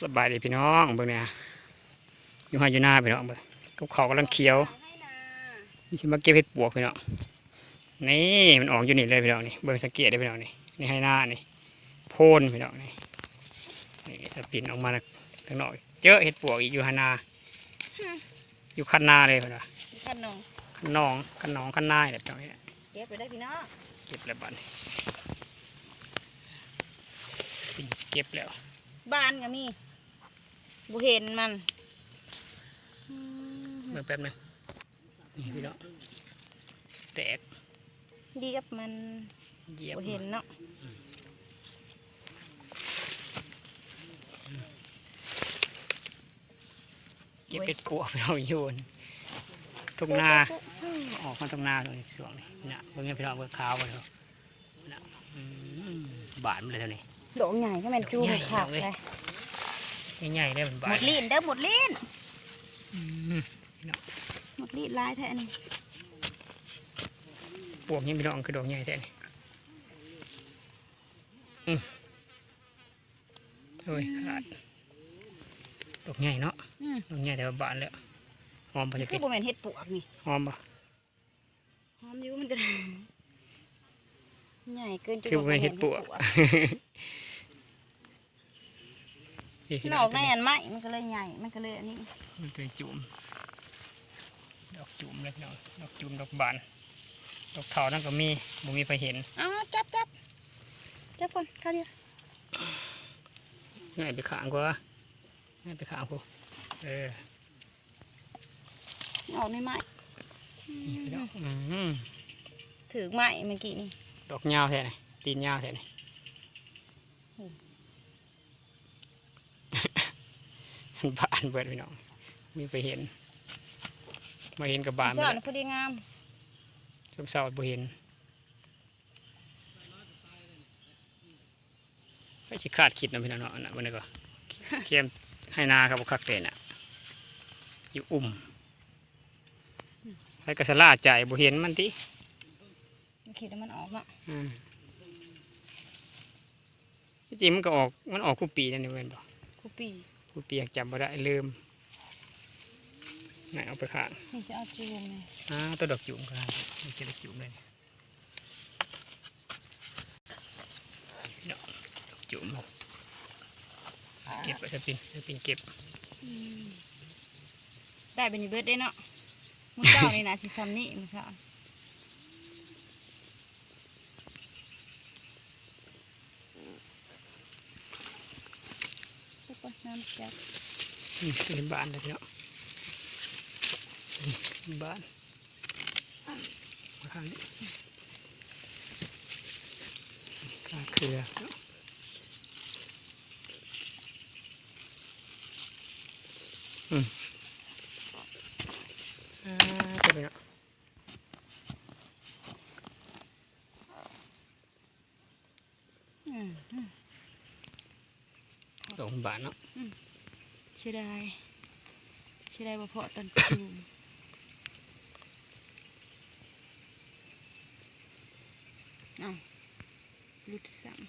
สบายดีพี่น้องเบิ่งเนี่ยอยู่ให้อยู่หน้าพี่น้องเบิ่งกับเขาวกำลังเขียวนี่ชิมาเก็บเห็ดปวกพี่น้องนี่มันออกอยู่นี่เลยพี่น้องนี่เบิ่งสังเกตได้พี่น้องนี่นี่ให้หน้านี่โพนพี่น้องนี่นี่สปินออกมาทางนอกเจอเห็ดปวกอีกอยู่ให้หนาอยู่คันนาเลยพี่น้องขนมคันนองคันนองคันนาเนี่ยพี่น้องนี่เก็บไปได้พี่น้องเก็บแล้วบัดนี้เก็บแล้วบ้านก็มี บุเห็นมันอืมเบิ่งแป๊บนึงนี่พี่น้องแตกเรียบมันเหยียบบุเห็นเนาะเก็บเป็ดปวกพี่น้องโยนทุ่งนาออกมาทุ่งนาตรงนี้ส่วงนี้นะเบิ่งให้พี่น้องเบิ่งขาวไปเถอะนะอืมบานมันเลยเท่านี้ดอกใหญ่ก็แม่นจูใหญ่ขาดเลยเลย ใหญ่ๆเลยมันหบามนดลิ้นเด้อหมดลิ้นอืมหมดลิ้นลายแท้นี่ปวกนี่พี่น้องคือดอกใหญ่แท้นี่อืมโอ้ยขาดดอกใหญ่เนาะอืมดอกใหญ่แต่ว่าบานแล้วหอมปะจะคืกิอนบ่แม่นเฮ็ดปวกนี่หอมปะหอมอยู่มันจะใหญ่เกินจะคือบ่แม่นเห็ดปวก นอกในอันไม้มันก็เลยใหญ่ มันก็เลยอันนี้มันเป็นจุ่มดอกจุ่มเลยพี่น้องดอกจุ่มดอกบาน ดอกเถานั่นก็มีบ่มีไปเห็นเอ้าจับจับจับก่อนเข้าเดียวง่ายไปขางกว่าง่ายไปขางกูเออออกในไม้นี่พี่น้องอืมถือไม้เมื่อกี้นี่ ดอกยาวแท้นี่ตีนยาวแท้นี่ บานเบิดพี่น้องมีไปเห็น มาเห็นกับบานสไปอนแล้วพอดีงามชมเสาบ่เห็นไปสิขาดคิดนะพี่น้องเนาะอันนะวันนี้ก็เค็มให้นาครับบ่คักเลยน่ะอยู่อุ่มให้กระสลาใจบ่เห็นมันติมันคิดว่ามันออกเนาะอืมที่จริงมันก็ออกมันออกคู่ปีนั่นนี่เว้นบ่คูปี คู่ปีอยากจำบ่ได้ลืมไหนเอาไปข้างนี่จะเอาจูมเลยอ่าตัวดอกจุ่มก็ได้นี่คือดอกจุ่มเลยนี่ดอกดอกจุ่มเก็บไปจะปินจะปินเก็บอืมได้เป็นอีเบิร์ดได้เนาะมื้อเจ้านี่นะสิซ้ำนี่มื้อเช้า ทุกคนน้ำจับนี่เป็นบ้านเลยเนาะบ้านข้างนี้ข้างเครือเนาะอืมอ่าตัวนี้เนาะ อืมอืม ดอกมันบานเนาะเสียดายเสียดายบ่เพาะตอนจูมเอ้าหลุดซ้ำ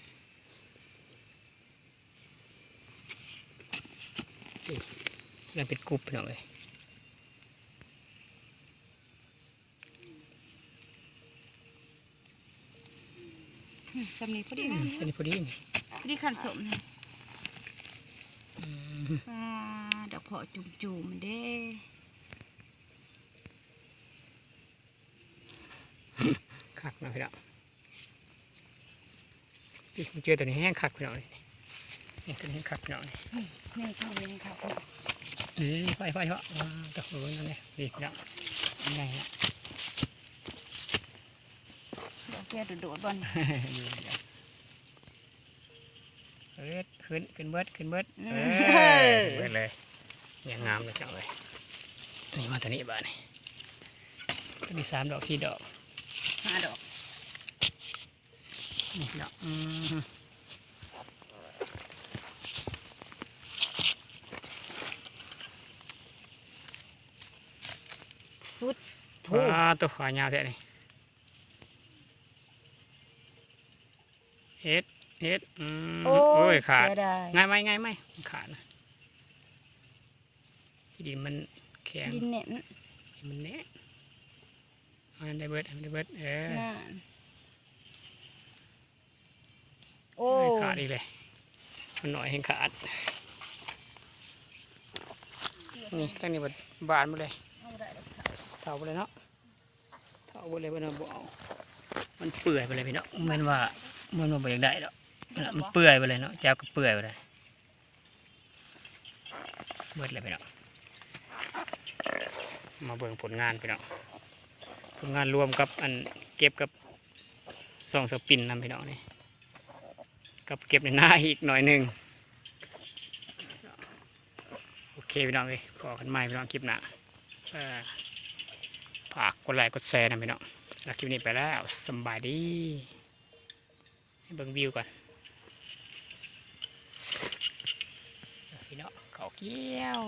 แล้วเป็นกรุบพี่น้องเลยอืมสำนีพอดีอืนะมอันนี้พอดีนี่พอดีขันสมนะอืมอ่า ดอกเพาะจุ่มจุ่มๆเด้คักนะพี่น้องพี่เจอตัวนี้แห้งคักพี่น้องเลยนี่ตัวนี้คักพี่น้องนี่นี่เข้าเลี้ยครับนี่ไฟไฟเหรอว้าวตะโกนนั่นเลยนี่พี่น้องยังไงฮะดอกแก้โดดๆบอลเดี๋ยวเอิด ขึ้นขึ้นเบิดขึ้นเบิดเออเบิดเลยอย่างงามเลยจังเลยนี่มาตัวนี้บ้านี่ตัวนี้สามดอกสี่ดอกห้าดอกนี่พี่น้องอืมฟุตว้าวตัวขายาวแท้นี่เฮ็ด เฮ็ดอืมโอ้โอ้ยยขาด เสียดายง่ายไหมง่ายไหมขาดนะที่ดินมันแข็งดินเน็ตให้มันแน่เอาอันได้เบิดอันได้เบิดเออน่นโอ้ไม่ขาดอีกเลยมันหน่อยให้ขาดนี่ตั้งนี้บดบานหมาเลยเอาได้แล้วค่ะเท่าไปเลยเนาะเท่าไปเลยมันบ่เอามันเปื่อยไปเลยพี่เนาะเหมันว่ามันบ่อยากได้ดอกนั่นล่ะ มันเปื่อยไปเลยเนาะเจ้าก็เปื่อยไปเลยเบิดเลยพี่เนาะมาเบิ่งผลงานพี่เนาะผลงานรวมกับอันเก็บกับซองสปินนำพี่เนาะนี่กับเก็บในหน้าอีกหน่อยหนึ่งโอเคพี่น้องเลยขอกันใหม่พี่น้องคลิปหน้าฝากกดไลค์กดแชร์นะพี่น้องแล้วคลิปนี้ไปแล้วสบายดีให้เบิ่งวิวก่อนพี่น้อง เขาเกี้ยว